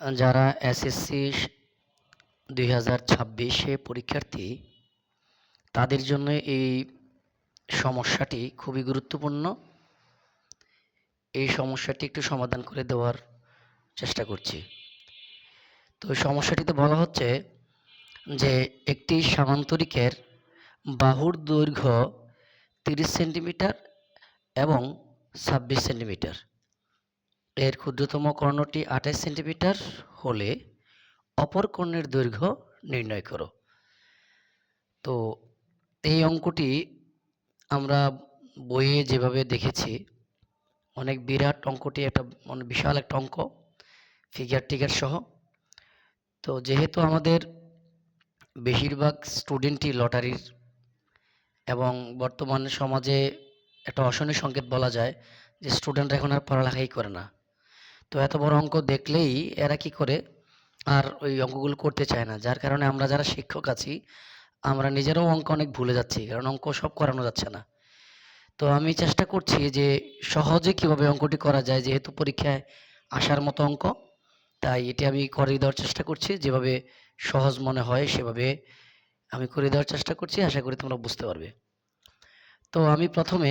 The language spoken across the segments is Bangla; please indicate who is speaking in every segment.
Speaker 1: যারা এসএসসি দুই হাজার ছাব্বিশে পরীক্ষার্থী, তাদের জন্য এই সমস্যাটি খুবই গুরুত্বপূর্ণ। এই সমস্যাটি একটু সমাধান করে দেওয়ার চেষ্টা করছি। তো সমস্যাটিতে বলা হচ্ছে যে, একটি সামান্তরিকের বাহুর দৈর্ঘ্য তিরিশ সেন্টিমিটার এবং ছাব্বিশ সেন্টিমিটার। এর ক্ষুদ্রতম কর্ণটি আঠাশ সেন্টিমিটার হলে অপর কর্ণের দৈর্ঘ্য নির্ণয় করো। তো এই অঙ্কটি আমরা বইয়ে যেভাবে দেখেছি, অনেক বিরাট অঙ্কটি একটা মানে বিশাল একটা অঙ্ক ফিগার টিগার সহ। তো যেহেতু আমাদের বেশিরভাগ স্টুডেন্টই লটারির এবং বর্তমান সমাজে একটা অশনি সংকেত বলা যায় যে স্টুডেন্টরা এখন আর পড়ালেখাই করে না। তো এত বড় অঙ্ক দেখলেই এরা কি করে? আর ওই অঙ্কগুলো করতে চায় না। যার কারণে আমরা যারা শিক্ষক আছি, আমরা নিজেরাও অঙ্ক অনেক ভুলে যাচ্ছি, কারণ অঙ্ক সব করানো যাচ্ছে না। তো আমি চেষ্টা করছি যে সহজে কীভাবে অঙ্কটি করা যায়, যেহেতু পরীক্ষায় আসার মতো অঙ্ক, তাই এটি আমি করে দেওয়ার চেষ্টা করছি। যেভাবে সহজ মনে হয়, সেভাবে আমি করে দেওয়ার চেষ্টা করছি। আশা করি তোমরা বুঝতে পারবে। তো আমি প্রথমে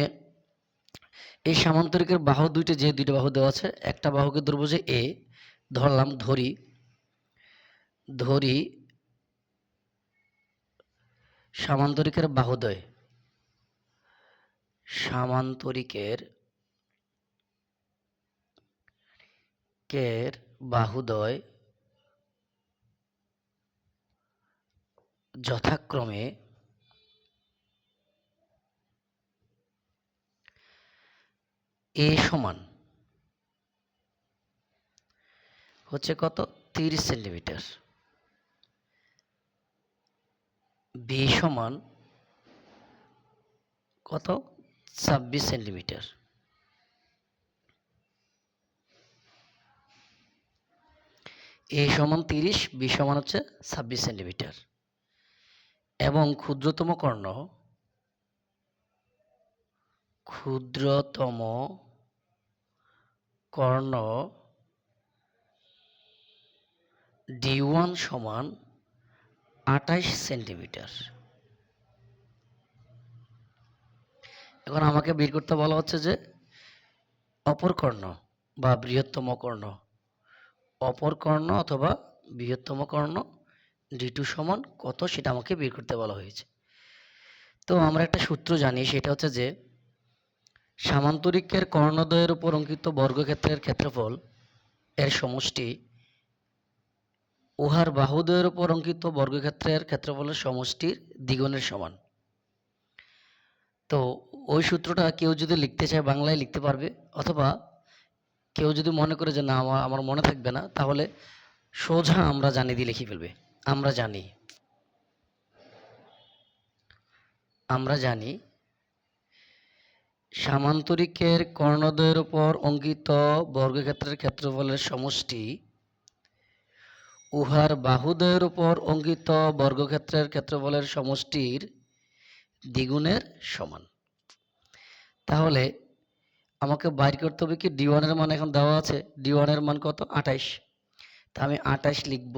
Speaker 1: এই সামান্তরিকের বাহু দুইটা যে দুইটা বাহু দেওয়া আছে, একটা বাহুকে ধরবো যে এ ধরলাম ধরি ধরি সামান্তরিকের বাহুদয় সামান্তরিকের কের বাহুদয় যথাক্রমে এ সমান হচ্ছে কত? তিরিশ সেন্টিমিটার। বি সমান কত? ছাব্বিশ সেন্টিমিটার। এ সমান তিরিশ, বি সমান হচ্ছে ছাব্বিশ সেন্টিমিটার। এবং ক্ষুদ্রতম কর্ণ, ক্ষুদ্রতম কর্ণ ডি ওয়ান সমান আঠাইশ সেন্টিমিটার। এখন আমাকে বের করতে বলা হচ্ছে যে, অপর কর্ণ বা বৃহত্তম কর্ণ, অপর কর্ণ অথবা বৃহত্তম কর্ণ ডি টু সমান কত সেটা আমাকে বের করতে বলা হয়েছে। তো আমরা একটা সূত্র জানি, সেটা হচ্ছে যে সামান্তরিকের কর্ণদ্বয়ের উপর অঙ্কিত বর্গক্ষেত্রের ক্ষেত্রফল, এর সমষ্টি, উহার বাহুদ্বয়ের উপর অঙ্কিত বর্গক্ষেত্রের ক্ষেত্রফলের সমষ্টির দ্বিগুণের সমান। তো ওই সূত্রটা কেউ যদি লিখতে চায়, বাংলায় লিখতে পারবে, অথবা কেউ যদি মনে করে যে না আমার আমার মনে থাকবে না, তাহলে সোজা আমরা জানি দিয়ে লিখে ফেলবে। আমরা জানি। আমরা জানি সামান্তরিকের কর্ণদ্বয়ের উপর অঙ্কিত বর্গক্ষেত্রের ক্ষেত্রফলের সমষ্টি, উহার বাহুদ্বয়ের উপর অঙ্কিত বর্গক্ষেত্রের ক্ষেত্রফলের সমষ্টির দ্বিগুণের সমান। তাহলে আমাকে বাইর করতে হবে কি ডি ওয়ানের মান এখন দেওয়া আছে ডি ওয়ানের মান কত? আঠাইশ। তা আমি আঠাইশ লিখব,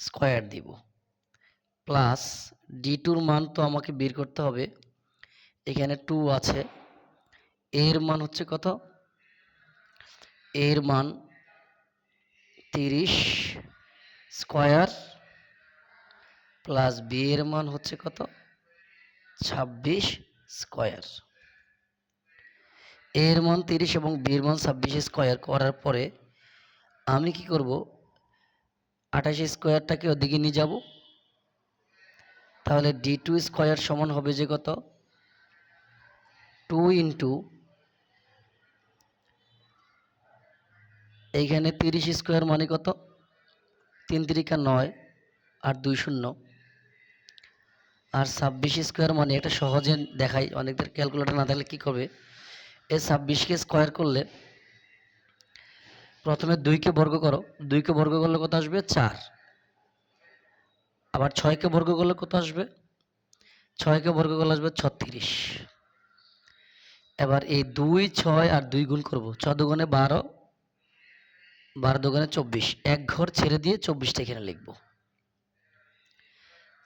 Speaker 1: স্কোয়ার দিব। প্লাস ডি টুর মান তো আমাকে বের করতে হবে, এখানে টু আছে। এর মান হচ্ছে কত? এর মান তিরিশ স্কোয়ার প্লাস বি এর মান হচ্ছে কত? ছাব্বিশ স্কোয়ার। এর মান তিরিশ এবং বির মান ছাব্বিশ স্কোয়ার করার পরে আমি কি করব? আঠাশ স্কোয়ারটাকে ওদিকে নিয়ে যাব। তাহলে ডি টু স্কোয়ার সমান হবে যে কত? টু ইন্টু এইখানে তিরিশ স্কোয়ার মানে কত? তিন তিরিকা নয় আর দুই শূন্য। আর ছাব্বিশ স্কোয়ার মানে এটা সহজে দেখাই, অনেকদের ক্যালকুলেটার না থাকলে কী করবে? এই ছাব্বিশকে স্কোয়ার করলে প্রথমে দুইকে বর্গ করো, দুইকে বর্গ করলে কত আসবে? চার। আবার ছয়কে বর্গ করলে কত আসবে? ছয়কে বর্গ করলে আসবে ছত্রিশ। এবার এই দুই, ছয় আর দুই গুণ করব, ছ দুগুণে বারো বারো দোকানে চব্বিশ। এক ঘর ছেড়ে দিয়ে চব্বিশটা এখানে লিখব।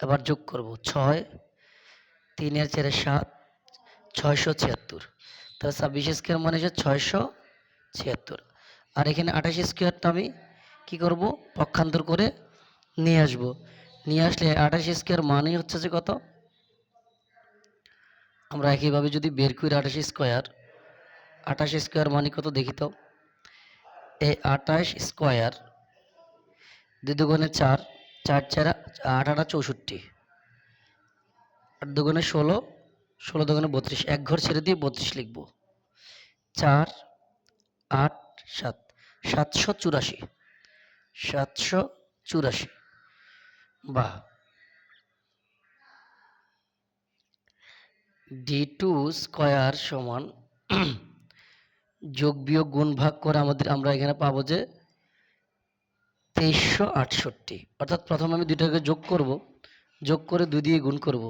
Speaker 1: এবার যোগ করব। ছয় তিনের চারে সাত, ছয়শো ছিয়াত্তর। তাহলে ছাব্বিশ স্কোয়ার মানে হচ্ছে ছয়শো ছিয়াত্তর। আর এখানে আঠাশ স্কোয়ারটা আমি কি করব? পক্ষান্তর করে নিয়ে আসব। নিয়ে আসলে আঠাশ স্কোয়ার মানেই হচ্ছে যে কত? আমরা একইভাবে যদি বের করি আঠাশ স্কোয়ার আঠাশ স্কোয়ার মানে কত দেখি এই আঠাশ স্কোয়ার, দুই দুগুণে চার চার চার, আট আটা চৌষট্টি। আট দুগুণে ষোলো ষোলো দুগুণে বত্রিশ। এক ঘর ছেড়ে দিয়ে বত্রিশ লিখব। চার, আট, সাত। সাতশো চুরাশি। সাতশো চুরাশি। বা ডি টু স্কোয়ার সমান যোগ বিয়োগ গুণ ভাগ করে আমাদের, আমরা এখানে পাবো যে তেইশশো আটষট্টি। অর্থাৎ প্রথমে আমি দুইটাকে যোগ করব, যোগ করে দুই দিয়ে গুণ করব।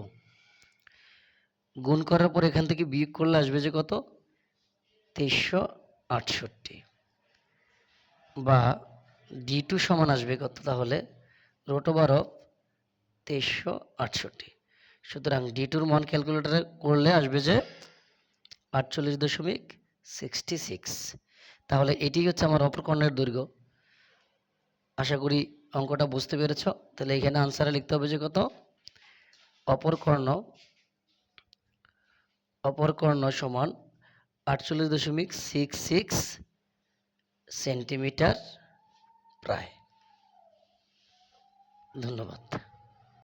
Speaker 1: গুণ করার পর এখান থেকে বিয়োগ করলে আসবে যে কত? তেইশশো আটষট্টি। বা ডি টু সমান আসবে কত তাহলে? রোট অফ তেইশশো আটষট্টি। সুতরাং ডি টুর মান ক্যালকুলেটারে করলে আসবে যে আটচল্লিশ দশমিক সিক্সটি সিক্স তাহলে এটি হচ্ছে আমার অপরকর্ণের দৈর্ঘ্য। আশা করি অঙ্কটা বুঝতে পেরেছ। তাহলে এখানে আনসারে লিখতে হবে যে কত? অপরকর্ণ অপরকর্ণ সমান আটচল্লিশ দশমিক সিক্স সিক্স সেন্টিমিটার প্রায়। ধন্যবাদ।